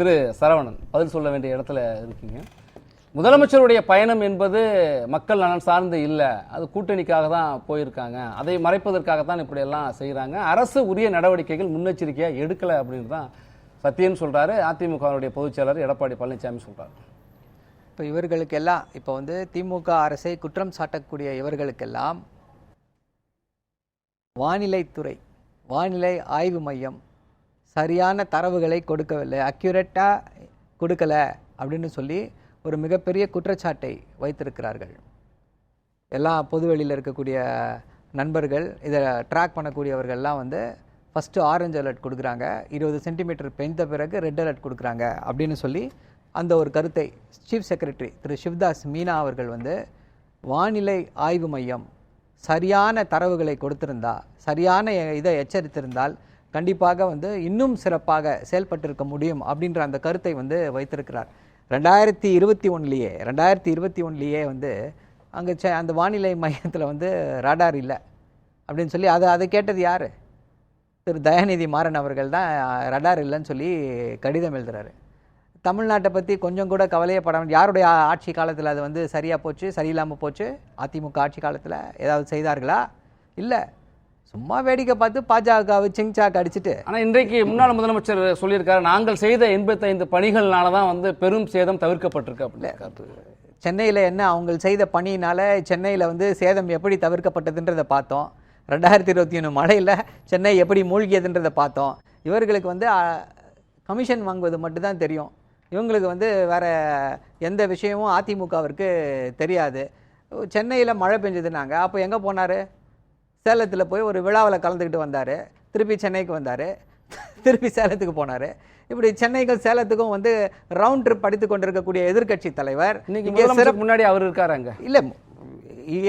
திரு சரவணன் பதில் சொல்ல வேண்டிய இடத்துல இருக்கீங்க. முதலமைச்சருடைய பயணம் என்பது மக்கள் நலன் சார்ந்து இல்லை. அது கூட்டணிக்காக தான் போயிருக்காங்க. அதை மறைப்பதற்காக தான் இப்படியெல்லாம் செய்கிறாங்க அரசு உரிய நடவடிக்கைகள் முன்னெச்சரிக்கையாக எடுக்கலை அப்படின்னு தான் சத்யன் சொல்கிறாரு அதிமுகவுடைய பொதுச் செயலர் எடப்பாடி பழனிசாமி சொல்கிறார் இப்போ இவர்களுக்கெல்லாம் இப்போ வந்து திமுக அரசை குற்றம் சாட்டக்கூடிய இவர்களுக்கெல்லாம் வானிலைத்துறை வானிலை ஆய்வு மையம் சரியான தரவுகளை கொடுக்கவில்லை. அக்யூரேட்டாக கொடுக்கல அப்படின்னு சொல்லி ஒரு மிகப்பெரிய குற்றச்சாட்டை வைத்திருக்கிறார்கள். எல்லா பொதுவெளியில் இருக்கக்கூடிய நண்பர்கள் இதை ட்ராக் பண்ணக்கூடியவர்கள்லாம் வந்து ஃபஸ்ட்டு ஆரஞ்சு அலர்ட் கொடுக்குறாங்க. இருபது சென்டிமீட்டர் பெய்த பிறகு ரெட் அலர்ட் கொடுக்குறாங்க அப்படின்னு சொல்லி அந்த ஒரு கருத்தை சீஃப் செக்ரட்டரி திரு சிவ்தாஸ் மீனா அவர்கள் வந்து வானிலை ஆய்வு மையம் சரியான தரவுகளை கொடுத்திருந்தா சரியான இதை எச்சரித்திருந்தால் கண்டிப்பாக வந்து இன்னும் சிறப்பாக செயல்பட்டிருக்க முடியும் அப்படின்ற அந்த கருத்தை வந்து வைத்திருக்கிறார். ரெண்டாயிரத்தி இருபத்தி ஒன்றுலேயே ரெண்டாயிரத்தி இருபத்தி ஒன்றுலேயே வந்து அங்கே செ அந்த வானிலை மையத்தில் வந்து ராடார் இல்லை அப்படின்னு சொல்லி அதை அதை கேட்டது யார்? திரு தயாநிதி மாறன் அவர்கள் தான் ரடார் இல்லைன்னு சொல்லி கடிதம் எழுதுறாரு. தமிழ்நாட்டை பற்றி கொஞ்சம் கூட கவலையே வேண்டிய யாருடைய ஆட்சி காலத்தில் அது வந்து சரியாக போச்சு சரியில்லாமல் போச்சு? அதிமுக ஆட்சி காலத்தில் ஏதாவது செய்தார்களா? இல்லை. சும்மா வேடிக்கை பார்த்து பாஜகவை சிங்சாக் அடிச்சுட்டு. ஆனா இன்றைக்கு முன்னாள் முதலமைச்சர் சொல்லியிருக்காரு நாங்கள் செய்த எண்பத்தைந்து பணிகள்னால தான் வந்து பெரும் சேதம் தவிர்க்கப்பட்டிருக்கு அப்படின்னு சென்னையில் என்ன அவங்க செய்த பணியினால சென்னையில் வந்து சேதம் எப்படி தவிர்க்கப்பட்டதுன்றதை பார்த்தோம். ரெண்டாயிரத்தி இருபத்தி ஒன்று மழையில் சென்னை எப்படி மூழ்கியதுன்றதை பார்த்தோம். இவர்களுக்கு வந்து கமிஷன் வாங்குவது மட்டும்தான் தெரியும். இவங்களுக்கு வந்து வேற எந்த விஷயமும் அதிமுகவிற்கு தெரியாது. சென்னையில் மழை பெஞ்சதுனாங்க அப்போ எங்கே போனார்? சேலத்தில் போய் ஒரு விழாவில் கலந்துக்கிட்டு வந்தார். திருப்பி சென்னைக்கு வந்தார். திருப்பி சேலத்துக்கு போனார். இப்படி சென்னைக்கும் சேலத்துக்கும் வந்து ரவுண்ட் ட்ரிப் படித்து கொண்டிருக்கக்கூடிய எதிர்க்கட்சி தலைவர். இன்னைக்கு இங்கே முதலமைச்சருக்கு முன்னாடி அவர் இருக்காரு அங்க. இல்லை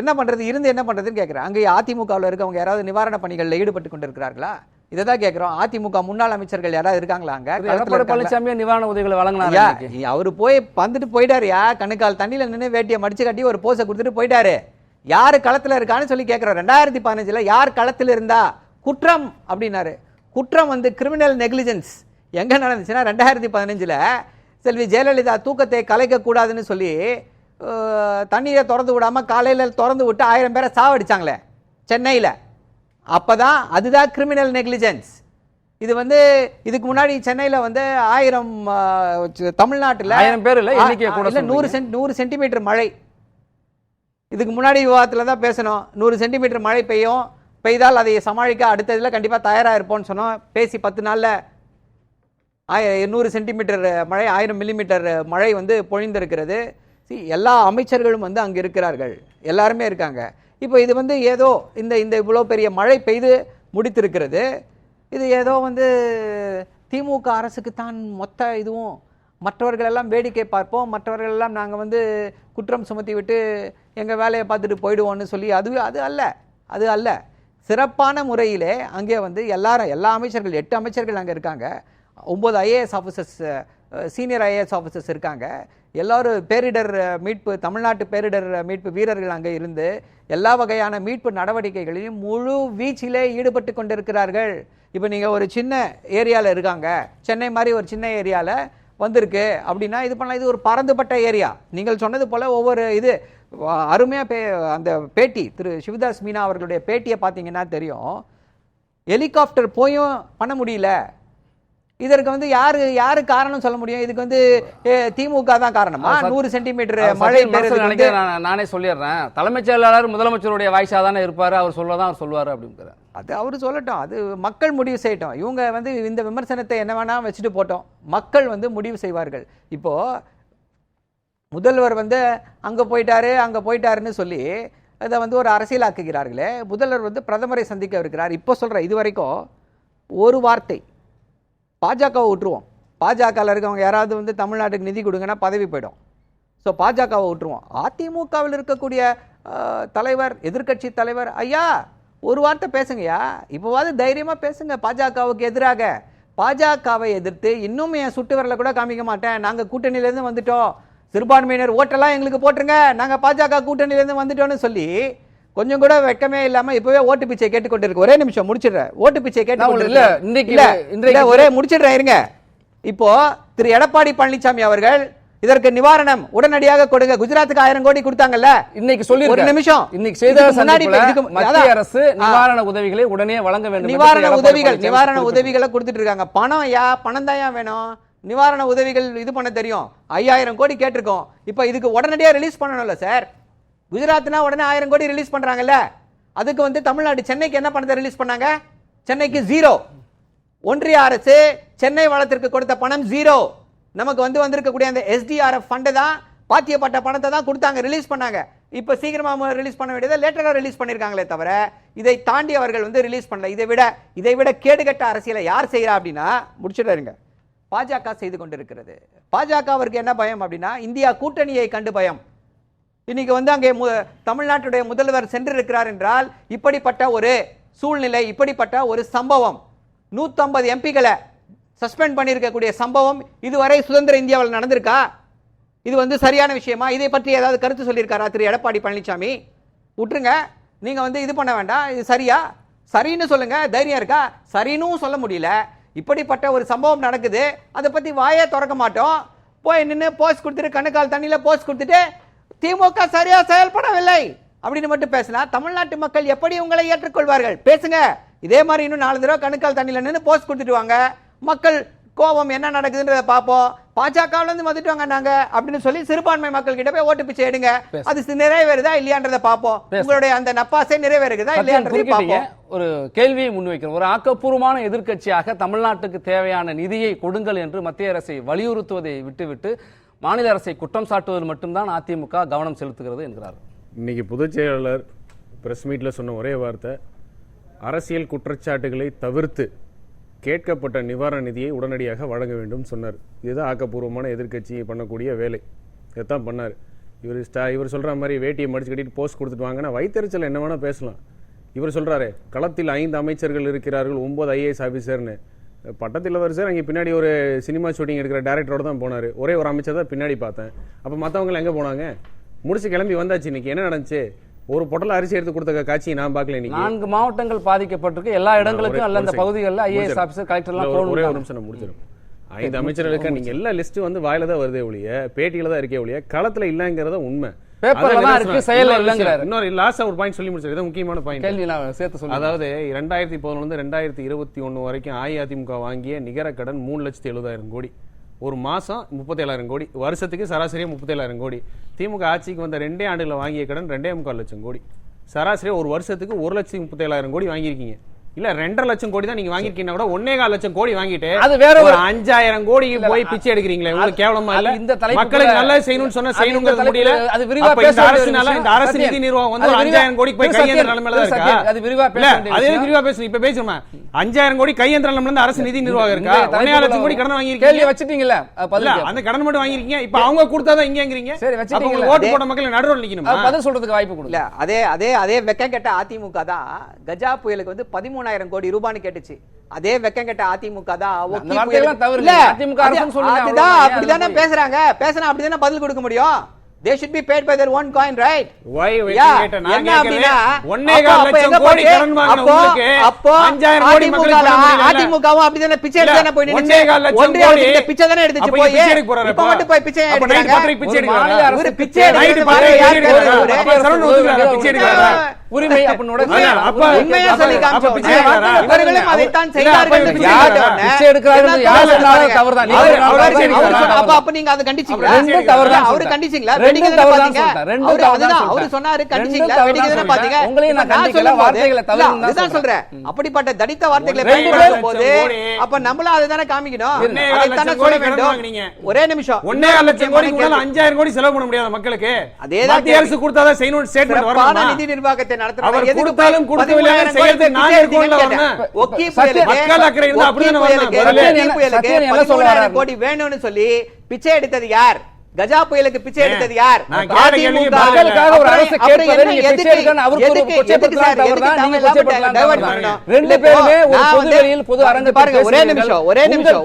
என்ன பண்ணுறது இருந்து என்ன பண்ணுறதுன்னு கேட்குறேன் அங்கே அதிமுகவில் இருக்கவங்க யாராவது நிவாரண பணிகளில் ஈடுபட்டு கொண்டிருக்கிறார்களா? இதை தான் கேட்குறோம் அதிமுக முன்னாள் அமைச்சர்கள் யாராவது இருக்காங்களா அங்கே? பழனிசாமியே நிவாரண உதவிகளை இன்னைக்கு. அவர் போய் வந்துட்டு போயிட்டாருயா கண்ணுக்கால் தண்ணியில் நின்று வேட்டியை மடிச்சு கட்டி ஒரு போஸை கொடுத்துட்டு போயிட்டாரு. யார் களத்தில் இருக்கான்னு சொல்லி கேட்குறோம் ரெண்டாயிரத்தி பதினஞ்சில் யார் களத்தில் இருந்தா குற்றம் அப்படின்னாரு. குற்றம் வந்து கிரிமினல் நெக்லிஜென்ஸ் எங்கே நடந்துச்சுன்னா ரெண்டாயிரத்தி பதினஞ்சில் செல்வி ஜெயலலிதா தூக்கத்தை கலைக்கக்கூடாதுன்னு சொல்லி அஹ், தண்ணியை திறந்து விடாம காலையில் திறந்து விட்டு ஆயிரம் பேரை சாவடிச்சாங்களே சென்னையில். அப்பதான் அதுதான் கிரிமினல் நெக்லிஜென்ஸ் இது வந்து இதுக்கு முன்னாடி சென்னையில் வந்து ஆயிரம் தமிழ்நாட்டில் ஆயிரம் பேர் இல்ல நூறு சென்ட் நூறு சென்டிமீட்டர் மழை. இதுக்கு முன்னாடி விவாதத்தில் தான் பேசணும். நூறு சென்டிமீட்டர் மழை பெய்யும். பெய்தால் அதை சமாளிக்க அடுத்த இதில் கண்டிப்பாக தயாராக இருப்போம்னு சொன்னோம். பேசி பத்து நாளில் ஆய நூறு சென்டிமீட்டர் மழை ஆயிரம் மில்லிமீட்டர் மழை வந்து பொழிந்திருக்கிறது. சி எல்லா அமைச்சர்களும் வந்து அங்கே இருக்கிறார்கள். எல்லாருமே இருக்காங்க. இப்போ இது வந்து ஏதோ இந்த இந்த இவ்வளோ பெரிய மழை பெய்து முடித்திருக்கிறது. இது ஏதோ வந்து திமுக அரசுக்கு தான் மொத்த இதுவும் மற்றவர்கள் எல்லாம் வேடிக்கை பார்ப்போம் மற்றவர்கள் எல்லாம் நாங்கள் வந்து குற்றம் சுமத்தி விட்டு எங்கள் வேலையை பார்த்துட்டு போயிடுவோம்னு சொல்லி அதுவே அது அல்ல அது அல்ல. சிறப்பான முறையிலே அங்கே வந்து எல்லாரும் எல்லா அமைச்சர்கள் எட்டு அமைச்சர்கள் அங்கே இருக்காங்க. ஒம்பது IAS officers senior IAS officers இருக்காங்க. எல்லோரும் பேரிடர் மீட்பு தமிழ்நாட்டு பேரிடர் மீட்பு வீரர்கள் அங்கே இருந்து எல்லா வகையான மீட்பு நடவடிக்கைகளையும் முழு வீச்சிலே ஈடுபட்டு கொண்டிருக்கிறார்கள். இப்போ நீங்கள் ஒரு சின்ன ஏரியாவில் இருக்காங்க. சென்னை மாதிரி ஒரு சின்ன ஏரியாவில் வந்திருக்கு அப்படின்னா இது பண்ணலாம். இது ஒரு பறந்துபட்ட ஏரியா. நீங்கள் சொன்னது போல் ஒவ்வொரு இது அருமையாக பே அந்த பேட்டி திரு சிவதாஸ் மீனா அவர்களுடைய பேட்டியை பார்த்தீங்கன்னா தெரியும். ஹெலிகாப்டர் போயும் பண்ண முடியல. இதற்கு வந்து யாரு யாரு காரணம் சொல்ல முடியும்? இதுக்கு வந்து திமுக தான் காரணமா? நூறு சென்டிமீட்டர் மழை நினைக்கிறேன் நான் சொல்லிடுறேன். தலைமைச் செயலாளர் முதலமைச்சருடைய வாய்ஸா தானே இருப்பாரு அவர் சொல்லதான் அவர் சொல்லுவாரு அப்படிங்கிறார் அது அவர் சொல்லட்டும். அது மக்கள் முடிவு செய்யட்டும். இவங்க வந்து இந்த விமர்சனத்தை என்ன வேணா வச்சுட்டு போட்டோம். மக்கள் வந்து முடிவு செய்வார்கள். இப்போ முதல்வர் வந்து அங்க போயிட்டாரு அங்க போயிட்டாருன்னு சொல்லி அதை வந்து ஒரு அரசியலாக்குகிறார்களே. முதல்வர் வந்து பிரதமரை சந்திக்க இருக்கிறார். இப்போ சொல்ற இது வரைக்கும் ஒரு வார்த்தை பாஜகவை விட்டுருவோம். பாஜகவில் இருக்கவங்க யாராவது வந்து தமிழ்நாட்டுக்கு நிதி கொடுங்கன்னா பதவி போயிடும். ஸோ பாஜகவை விட்டுருவோம். அதிமுகவில் இருக்கக்கூடிய தலைவர் எதிர்க்கட்சி தலைவர் ஐயா ஒரு வார்த்தை பேசுங்கய்யா. இப்போவாது தைரியமாக பேசுங்க. பாஜகவுக்கு எதிராக. பாஜகவை எதிர்த்து இன்னும் என் சுட்டு வரல கூட காமிக்க மாட்டேன். நாங்கள் கூட்டணியிலேருந்து வந்துட்டோம். சிறுபான்மையினர் ஓட்டெல்லாம் எங்களுக்கு போட்டுருங்க. நாங்கள் பாஜக கூட்டணியிலேருந்து வந்துட்டோம்னு சொல்லி கொஞ்சம் கூட வெட்கமே இல்லாம இப்பவே ஓட்டு பிச்சை கேட்டுக்கொண்டு இருக்கு ஒரே நிமிஷம் முடிச்சிடுறேன். ஓட்டு பிச்சை கேட்டு இல்ல, இன்னைக்கு- ஒரே முடிச்சிடுறேன் இருங்க. இப்போ திரு எடப்பாடி பழனிசாமி அவர்கள் இதற்கு நிவாரணம் உடனடியாக கொடுங்க. குஜராத்துக்கு ஆயிரம் கோடி கொடுத்தாங்கல்ல. இன்னைக்கு சொல்லி ஒரு நிமிஷம். இன்னைக்கு இதுக்கு- மத்திய. அரசு. நிவாரண உதவிகளை உடனே வழங்க வேண்டும் நிவாரண உதவிகள் நிவாரண. உதவிகளை கொடுத்துட்டு இருக்காங்க. பணம் யா பணம் தான் வேணும்? நிவாரண உதவிகள் இது பண்ண தெரியும். ஐயாயிரம் கோடி கேட்டிருக்கோம். இப்போ இதுக்கு உடனடியாக ரிலீஸ் பண்ணணும்ல சார் குஜராத்னா உடனே ஆயிரம் கோடி ரிலீஸ் பண்ணுறாங்கல்ல அதுக்கு வந்து தமிழ்நாடு சென்னைக்கு என்ன பணத்தை ரிலீஸ் பண்ணாங்க? சென்னைக்கு ஜீரோ ஒன்றிய அரசு சென்னை வளத்திற்கு கொடுத்த பணம் ஜீரோ நமக்கு வந்து வந்திருக்கக்கூடிய அந்த எஸ்டிஆர்எஃப் ஃபண்டு தான் பாத்தியப்பட்ட பணத்தை தான் கொடுத்தாங்க ரிலீஸ் பண்ணாங்க. இப்போ சீக்கிரமாக ரிலீஸ் பண்ண வேண்டியதை லேட்டராக ரிலீஸ் பண்ணியிருக்காங்களே தவிர இதை தாண்டி அவர்கள் வந்து ரிலீஸ் பண்ணல. இதை விட இதை விட கேடுகட்ட அரசியலை யார் செய்கிறா அப்படின்னா முடிச்சுட்டாருங்க பாஜக செய்து கொண்டிருக்கிறது. பாஜக அவருக்கு என்ன பயம் அப்படின்னா இந்தியா கூட்டணியை கண்டு பயம். இன்னைக்கு வந்து அங்கே மு- தமிழ்நாட்டுடைய முதல்வர் சென்றிருக்கிறார் என்றால் இப்படிப்பட்ட ஒரு சூழ்நிலை இப்படிப்பட்ட ஒரு சம்பவம் 150 எம்பிகளை சஸ்பெண்ட் பண்ணியிருக்கக்கூடிய சம்பவம் இதுவரை சுதந்திர இந்தியாவில் நடந்திருக்கா? இது வந்து சரியான விஷயமா? இதை பற்றி ஏதாவது கருத்து சொல்லியிருக்காரா திரு. எடப்பாடி பழனிசாமி விட்டுருங்க. நீங்கள் வந்து இது பண்ண வேண்டாம். இது சரியா? சரின்னு சொல்லுங்கள் தைரியம் இருக்கா? சரின்னு சொல்ல முடியல. இப்படிப்பட்ட ஒரு சம்பவம் நடக்குது. அதை பற்றி வாயே திறக்க மாட்டோம். போய் நின்று போஸ்ட் கொடுத்துட்டு கண்ணுக்கால் தண்ணியில் போஸ்ட் கொடுத்துட்டு திமுக சரியா செயல்படவில்லை அப்படின்னு மட்டும் பேசினா தமிழ்நாட்டு மக்கள் எப்படி உங்களை ஏற்றுக்கொள்வார்கள்? பேசுங்க. இதே மாதிரி இன்னும் நாலு தடவை கணுக்கால் தண்ணியில நின்று போஸ்ட் கொடுத்துட்டு வாங்க. மக்கள் கோபம் என்ன நடக்குதுன்றத பார்ப்போம். பாஜகவுல இருந்து வந்துட்டு வாங்க நாங்க அப்படின்னு சொல்லி சிறுபான்மை மக்கள் கிட்ட போய் ஓட்டு பிச்சை எடுங்க. அது நிறைவேறுதா இல்லையான்றத பார்ப்போம். உங்களுடைய அந்த நப்பாசை சத்யன் இல்லையான்றதை பார்ப்போம். ஒரு கேள்வியை முன்வைக்கிறோம். ஒரு ஆக்கப்பூர்வமான எதிர்க்கட்சியாக தமிழ்நாட்டுக்கு தேவையான நிதியை கொடுங்கள் என்று மத்திய அரசை வலியுறுத்துவதை விட்டுவிட்டு மாநில அரசை குற்றம் சாட்டுவதில் மட்டும்தான் அதிமுக கவனம் செலுத்துகிறது என்கிறார் இன்னைக்கு பொதுச் செயலாளர் பிரஸ் மீட்டில் சொன்ன ஒரே வார்த்தை அரசியல் குற்றச்சாட்டுகளை தவிர்த்து கேட்கப்பட்ட நிவாரண நிதியை உடனடியாக வழங்க வேண்டும் சொன்னார். இதுதான் ஆக்கப்பூர்வமான எதிர்கட்சி பண்ணக்கூடிய வேலை. இதைத்தான் பண்ணார். இவர் ஸ்டா இவர் சொல்கிற மாதிரி வேட்டியை மடிச்சு கட்டிட்டு போஸ்ட் கொடுத்துட்டு வாங்கன்னா வைத்தறிச்சல் என்ன வேணால் பேசலாம். இவர் சொல்கிறாரு களத்தில் ஐந்து அமைச்சர்கள் இருக்கிறார்கள் ஒம்பது ஐஏஎஸ் ஆஃபீஸர்னு பட்டத்தில் இளவரசர் அங்கே பின்னாடி ஒரு சினிமா ஷூட்டிங் எடுக்கிற டேரக்டரோட தான் போனார். ஒரே ஒரு அமைச்சர் தான் பின்னாடி பார்த்தேன். அப்போ மற்றவங்க எங்கே போனாங்க? முடிச்சு கிளம்பி வந்தாச்சு இன்னைக்கு. என்ன நடந்துச்சு? ஒரு பொட்டல அரிசி எடுத்து கொடுத்த காட்சியை நான் பார்க்கல இன்னைக்கு. நான்கு மாவட்டங்கள் பாதிக்கப்பட்டிருக்கு. எல்லா இடங்களுக்கும் அல்ல அந்த பகுதிகளில் ஐஏஎஸ். ஆஃபீஸர் கலெக்டர் எல்லாம் இல்ல, ஒரு- ஒரே நிமிஷம் நான் முடிச்சிடும் ஐந்து அமைச்சர்களுக்கு நீங்க எல்லா லிஸ்ட் வந்து வாயில தான் வருதே ஒழிய பேட்டியில தான் இருக்கே ஒழிய களத்துல இல்லங்கிறத உண்மை. பேப்பர்ல தான். இருக்கு, இன்னொரு விஷயம், இல்லைங்கிறாரு. இன்னொரு லாஸ்டா ஒரு பாயிண்ட் சொல்லி முடிச்சாரு இது முக்கியமான பாயிண்ட் கேள்வி நான் சேர்த்து சொல்லி அதாவது ரெண்டாயிரத்தி பதினொன்று ரெண்டாயிரத்தி இருபத்தி ஒன்று வரைக்கும் அஇஅதிமுக வாங்கிய நிகர கடன் மூணு லட்சத்தி எழுபதாயிரம் கோடி. ஒரு மாசம் முப்பத்தேழாயிரம் கோடி. வருஷத்துக்கு சராசரியா முப்பத்தேழாயிரம் கோடி. திமுக ஆட்சிக்கு வந்த ரெண்டே ஆண்டுகளில் வாங்கிய கடன் ரெண்டே முக்கால் லட்சம் கோடி. சராசரியா ஒரு வருஷத்துக்கு ஒரு லட்சத்தி முப்பத்தேழாயிரம் கோடி வாங்கியிருக்கீங்க. இல்ல ரெண்டரை லட்சம் கோடி தான் நீங்க வாங்கிருக்கீங்கன்னா கூட ஒன்னே கால் லட்சம் கோடி வாங்கிட்டு அது வேற ஒரு அஞ்சாயிரம் கோடிக்கு இல்ல, போய் பிச்சை எடுக்கிறீங்களே உங்களுக்கு கேவலமா இல்ல? இந்த தலைப்புக்குள்ள- மக்களுக்கு நல்லா செய்யணும்னு சொன்னா செய்யணுங்கிறது முடியல. அது விரிவா பேச அரசுனால. இந்த அரசு நிதி நிர்வாகம் வந்து அஞ்சாயிரம் கோடிக்கு போய் திரு கையேந்திர நிலைமையில தான் இருக்கா? அது விரிவா பேச அதே. விரிவா பேசணும் இப்ப பேசுமா அஞ்சாயிரம் கோடி கையேந்திர நிலைமையில இருந்து அரசு நிதி நிர்வாகம் இருக்கா? ஒன்னே லட்சம் கோடி கடன் கேள்வி வாங்கியிருக்கீங்க. வச்சிட்டீங்கல்ல. அந்த கடன் மட்டும் வாங்கிருக்கீங்க இப்ப அவங்க கொடுத்தாதான் இங்கங்கிறீங்க. சரி. உங்களுக்கு ஓட்டு போட்ட மக்கள் நடுவில் நிக்கணுமா? அது பதில் சொல்றதுக்கு வாய்ப்பு கொடுங்க. இல்ல அதே அதே அதே வெக்கம் கெட்ட அதிமுக தான் கஜா புயலுக்கு வந்து பதிமூணாயிரம் கோடி ரூபான்னு கேட்டுச்சு. அதே வெக்கம் கெட்ட அதிமுக தான். அப்படிதானே பேசுறாங்க. பேசினா அப்படிதானே பதில் கொடுக்க முடியும்? They should be by their own coin right Why Yeah, வெட்டிங்கேட்ட? நான் என்ன கேட்கிறேன். அப்படின்னா, ஒன்னே அப்போ- கால் அப்போ லட்சம் எங்க கோடி போச்சு? கடன் வாங்கின அப்போ- உங்களுக்கு அப்போ அஞ்சாயிரம் கோடி மக்களுக்கு. அதிமுகவும் அப்படிதானே பிச்சை இல்ல, எடுத்து போய் நின்னுச்சு. ஒன்னே கால் லட்சம் ஒன்றிய கோடி. இந்த பிச்சை தானே எடுத்துச்சு போய் பிச்சை எடுக்க போறாரா இப்ப மட்டும் போய் பிச்சை night எடுக்கிறாங்க. பத்தரைக்கு பிச்சை? அரசு ஒரு பிச்சை பிச்சை பத்தரைக்கு யார் பிச்சை எடுக்கிறாரா? ஒரு- அப்ப சரவணன் ஒத்துக்கிறாரா? பிச்சை எடுக்கிறாரா? உரிமை அப்படின்னு அதான், அப்ப உண்மையா சொல்லி அப்ப காமிச்ச பிச்சை எடுக்கிறாரா? இவர்களும் இல்ல, செய்தார்கள் பிச்சை பிச்சை என்ன யார்? சொன்னாலும் நீங்க அவர் சொன்ன- அப்ப அப்ப நீங்க அதை கண்டிச்சீங்களா தவறுதான் அவரு சொல்லிட்டேன். கண்டிச்சீங்களா தானே பாத்தீங்க அவரு அதுதான் அவரு. சொன்னாரு கண்டிச்சீங்களா தவறுதான் வேடிக்கை தானே சொல்லிட்டேன். பாத்தீங்க உங்களையும் நான் நான் கண்டிக்கல, சொல்லும் போது- வார்த்தைகளை இல்ல, தவறுன்னு தான் அதுதான் சொல்றேன் அப்படிப்பட்ட தடித்த வார்த்தைகளை பயன்படுத்தும் போது. அப்ப நம்மளும் காமிக்கணும் அதைத்தானே சொல்ல கடன் வேண்டும் வாங்குனீங்க. ஒரே நிமிஷம் ஒன்னே கால் லட்சம் கோடி முக்கியமான கூட அஞ்சாயிரம் கோடி செலவு பண்ண முடியாத மக்களுக்கு அதேதான் மத்திய. அரசு கொடுத்தாதான் செய்யணும் ஸ்டேட்மெண்ட் வரணுமா நிதி நிர்வாகத்தை நடத்துறாங்க. அவர் கொடுத்தாலும் கொடுக்கவில்லை, 13,000 கோடி செய்யறது நான் இருக்கோம்ல கேட்டேன். அவன. ஒக்கி சத்தியம். புயலுக்கு- மக்கள் அக்கறை இருந்தா ஒக்கி அப்படிதானே புயலுக்கு- வரணும். ஒக்கி சத்தியம் புயலுக்கு என்ன- சத்தியம் என்ன 13,000 சொல்றாரு? கோடி வேணும்னு சொல்லி பிச்சை எடுத்தது யார் கஜா புயலுக்கு பிச்சை எடுத்தது யார்? ரெண்டு பேருமே பொது அரங்கத்தில் பாருங்க, ஒரே. நிமிஷம், ஒரே நிமிஷம்.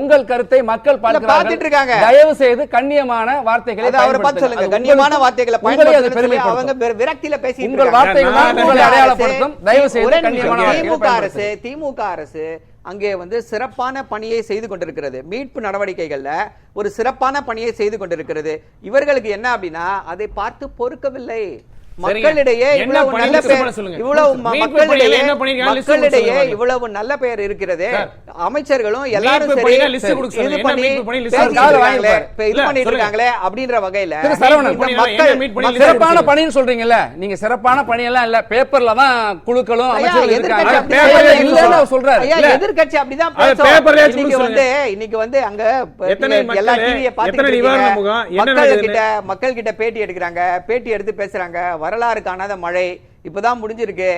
உங்கள் கருத்தை மக்கள் பார்த்துட்டு இருக்காங்க. தயவு செய்து கண்ணியமான வார்த்தைகளை அவரை பார்த்து சொல்லுங்க கண்ணியமான வார்த்தைகளை பயன்படுத்தணும்னு சொல்லி அவங்க விரக்தியில பேசிட்டு உங்கள். வார்த்தைகள் உங்களை அடையாளப்படுத்தும் தயவு செய்து கண்ணியமான திமுக அரசு. திமுக அரசு அங்கே வந்து சிறப்பான பணியை செய்து கொண்டிருக்கிறது. மீட்பு நடவடிக்கைகளில் ஒரு சிறப்பான பணியை செய்து கொண்டிருக்கிறது. இவர்களுக்கு என்ன அப்படின்னா அதை பார்த்து பொறுக்கவில்லை. மக்களிடையே இவ்வளவு பணி நல்ல சொல்லுங்க. இவ்வளவு மக்களிடையே மக்களிடையே. இவ்வளவு நல்ல பெயர் இருக்கிறது. சார், அமைச்சர்களும் எல்லாரும் சரி பணியில லிஸ்ட் கொடுக்க இது பண்ணி பணி இது இல்ல, பண்ணிட்டு. இருக்காங்களே அப்படின்ற வகையில மக்கள் பணி சிறப்பான. பணின்னு சொல்றீங்கல்ல நீங்க சிறப்பான பணியெல்லாம் இல்ல. பேப்பர்ல தான் குழுக்களும் அமைச்சர்கள் சொல்றாரு. எதிர்க்கட்சி அப்படிதான் இன்னைக்கு சொல்லுங்க. வந்து இன்னைக்கு வந்து அங்க நீங்க எல்லா டிவியை என்ன மக்கள்? கிட்ட மக்கள் கிட்ட பேட்டி எடுக்கிறாங்க. பேட்டி எடுத்து பேசுறாங்க. வரலாறு காணாத மழை இப்பதான் முடிஞ்சிருக்கு.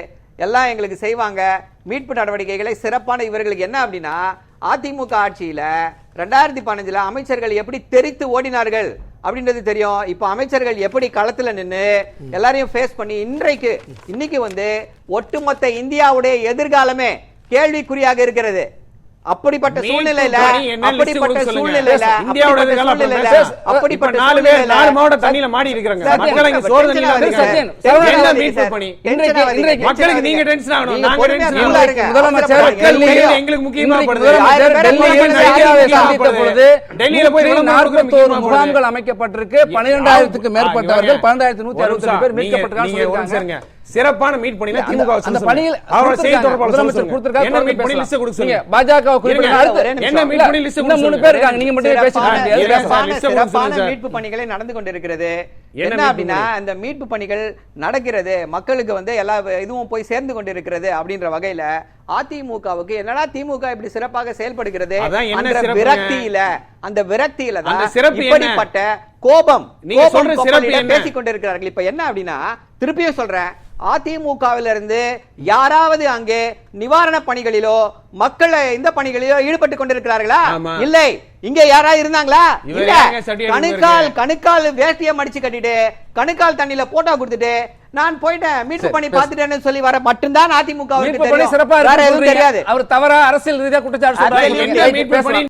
எல்லாம் எங்களுக்கு செய்வாங்க. மீட்பு நடவடிக்கைகளை சிறப்பான இவர்களுக்கு என்ன அப்படின்னா அதிமுக ஆட்சியில் ரெண்டாயிரத்தி பதினஞ்சில் அமைச்சர்கள் எப்படி தெரித்து ஓடினார்கள் அப்படின்றது தெரியும். இப்போ அமைச்சர்கள் எப்படி களத்தில் நின்று எல்லாரையும் ஃபேஸ் பண்ணி இன்றைக்கு இன்னைக்கு வந்து ஒட்டுமொத்த இந்தியாவுடைய எதிர்காலமே கேள்விக்குறியாக இருக்கிறது. அப்படிப்பட்ட சூழ்நிலையில அப்படிப்பட்ட. சூழ்நிலையில இந்தியாவோட சூழ்நிலையில அப்படிப்பட்ட நாலு பேர் நாலு மாவட்டம் தண்ணியில மாடி இருக்கிறாங்க மக்கள் இங்க சோறு தண்ணியில இருக்காங்க. மக்களுக்கு நீங்க டென்ஷன் ஆகணும் நீங்க டென்ஷன். முதலமைச்சர் எங்களுக்கு முக்கியமா படுது. டெல்லியில் சந்தித்த பொழுது டெல்லியில போய் நாற்பத்தோரு முகாம்கள். அமைக்கப்பட்டிருக்கு பன்னிரெண்டாயிரத்துக்கு மேற்பட்டவர்கள் பன்னெண்டாயிரத்தி நூத்தி அறுபத்தி. பேர் மீட்கப்பட்டிருக்காங்க சிறப்பான மீட் அந்த- திமுக அந்த பணியில் அவரோட செய்தி. தொடர்பாளர் சொல்லுங்க. கொடுத்திருக்காரு, என்ன மீட் பண்ணி லிஸ்ட் கொடுக்க சொல்லுங்க. பாஜக குறிப்பிட்ட அடுத்து-. என்ன மீட் பண்ணி லிஸ்ட் இன்னும் மூணு பேர் இருக்காங்க நீங்க மட்டும் பேசிட்டு சிறப்பான-. மீட்பு பணிகளை நடந்து கொண்டிருக்கிறது என்ன அப்படின்னா இந்த மீட்பு பணிகள் நடக்கிறது மக்களுக்கு வந்து எல்லா இதுவும் போய் சேர்ந்து கொண்டிருக்கிறது அப்படின்ற வகையில அதிமுகவுக்கு என்னடா திமுக இப்படி சிறப்பாக செயல்படுகிறது அந்த? விரக்தியில அந்த விரக்தியில தான்? இப்படிப்பட்ட கோபம்? பேசிக் கொண்டிருக்கிறார்கள் இப்ப என்ன அப்படின்னா திருப்பியும் சொல்றேன் அதிமுகவில இருந்து யாராவது அங்கே நிவாரண பணிகளிலோ மக்களை இந்த பணிகளிலோ ஈடுபட்டு கொண்டிருக்கிறார்களா. இல்லை இங்க யாராவது இருந்தாங்களா இல்ல கணுக்கால்? கணுக்கால் வேஷ்டிய மடிச்சு கட்டிட்டு கணுக்கால் தண்ணியில போட்டோ கொடுத்துட்டு நான் போயிட்டேன். மீட்பு பண்ணி பேசு. பார்த்துட்டேன்னு சொல்லி வர மட்டும்தான் அதிமுக சிறப்பா தெரியாது. அவர் தவறா அரசியல் ரீதியா குற்றச்சாட்டு